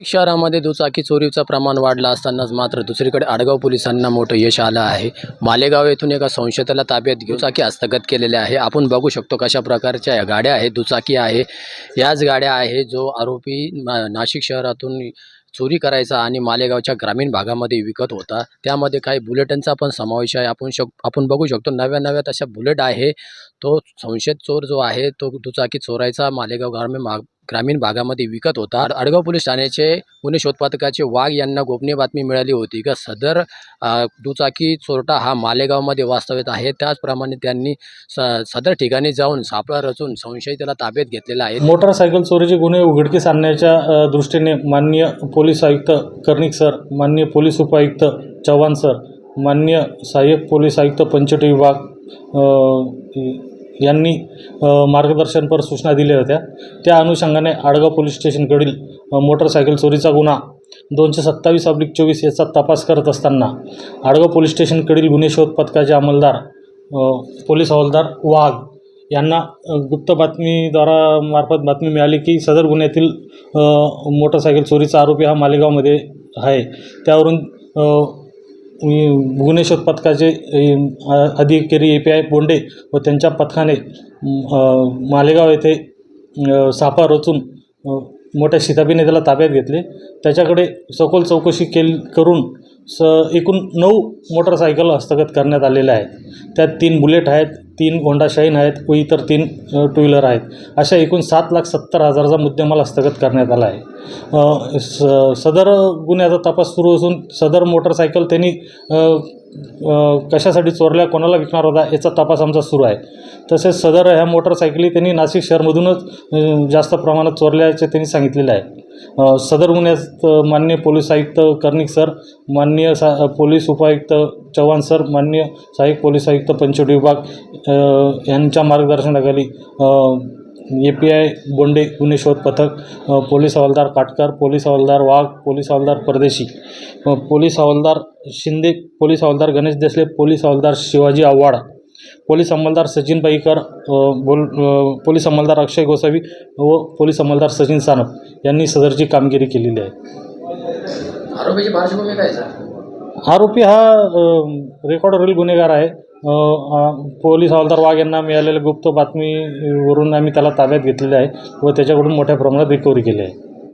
शहरामध्ये दुचाकी चोरीचं प्रमाण वाढलं असतानाच मात्र दुसरीकडे आडगाव पोलिसांना मोठं यश आलं आहे. मालेगाव येथून एका संशयाला ताब्यात घेऊन दुचाकी हस्तगत केलेले आहे. आपण बघू शकतो कशा प्रकारच्या या गाड्या आहेत. दुचाकी आहे. याच गाड्या आहे जो आरोपी ना नाशिक शहरातून चोरी करायचा आणि मालेगावच्या ग्रामीण भागामध्ये विकत होता. त्यामध्ये काही बुलेटांचा पण समावेश आहे. आपण शक आपण बघू शकतो नव्या नव्या तशा बुलेट आहे. तो संशयित चोर जो आहे तो दुचाकी चोरायचा. मालेगाव ग्रामीण भाग ग्रामीण भागामध्ये विकत होता. आडगाव पोलीस ठाण्याचे गुन्हे शोध पथकाचे वाघ यांना गोपनीय बातमी मिळाली होती. का? सदर दुचाकी चोरटा हा मालेगावमध्ये वास्तव्यात आहे. त्याचप्रमाणे त्यांनी स सदर ठिकाणी जाऊन सापळा रचून संशयिताला ताब्यात घेतलेला आहे. मोटारसायकल चोरीचे गुन्हे उघडकीस आणण्याच्या दृष्टीने माननीय पोलीस आयुक्त कर्णिक सर माननीय पोलीस उपायुक्त चव्हाण सर माननीय सहाय्यक पोलीस आयुक्त पंचवटी विभाग यांनी मार्गदर्शनपर सूचना दिल्या होत्या. त्या अनुषंगाने आडगाव पोलीस स्टेशनकडील मोटरसायकल चोरीचा गुन्हा दोनशे सत्तावीस अब्लिक चोवीस याचा तपास करत असताना आडगाव पोलीस स्टेशनकडील गुन्हे शोध पथकाचे अंमलदार पोलीस हवालदार वाघ यांना गुप्त बातमीद्वारा मार्फत बातमी मिळाली की सदर गुन्ह्यातील मोटरसायकल चोरीचा आरोपी हा मालेगावमध्ये आहे. त्यावरून भुवनेश्वर मी पथकाचे अधिकारी ए पी आय बोंडे व त्यांच्या पथकाने मालेगाव येथे सापा रचून मोठ्या शिताबीने त्याला ताब्यात घेतले. त्याच्याकडे सखोल चौकशी केली करून स एकूण नऊ मोटरसायकल हस्तगत करण्यात आलेल्या आहेत. त्यात तीन बुलेट आहेत तीन होंडा शाईन आहेत व इतर तीन टू व्हीलर आहेत. अशा एकूण सात लाख सत्तर हजाराचा मुद्देमाल हस्तगत करण्यात आला आहे. स सदर गुन्ह्याचा तपास सुरू असून सदर मोटरसायकल त्यांनी कशासाठी चोरल्या कोणाला विकणार होता याचा तपास आमचा सुरू आहे. तसेच सदर ह्या मोटरसायकली त्यांनी नाशिक शहरमधूनच जास्त प्रमाणात चोरल्याचे त्यांनी सांगितलेलं आहे. सदर गुन्ह्यात मान्य पोलीस आयुक्त कर्णिक सर माननीय सा पोलीस उपायुक्त चव्हाण सर माननीय सहाय्यक पोलीस आयुक्त पंचवटी विभाग यांच्या मार्गदर्शनाखाली ए पी आय बोंडे गुन्हे शोध पथक पोलीस हवालदार काटकर पोलीस हवालदार वाघ पोलीस हवालदार परदेशी पोलीस हवालदार शिंदे पोलीस हवालदार गणेश देसले पोलीस हवालदार शिवाजी आव्हाड पोलीस अंमलदार सचिन पाईकर अ, बोल पोलीस अंमलदार अक्षय गोसावी व पोलीस अंमलदार सचिन सानप यांनी सदरची कामगिरी केलेली आहे. आरोपीची पार्श्वभूमी काय आरोपी हा रेकॉर्डवरील गुन्हेगार आहे. पोलीस हवालदार वाघ यांना मिळालेल्या गुप्त बातमीवरून आम्ही त्याला ताब्यात घेतलेले आहे व त्याच्याकडून मोठ्या प्रमाणात रिकव्हरी केली आहे.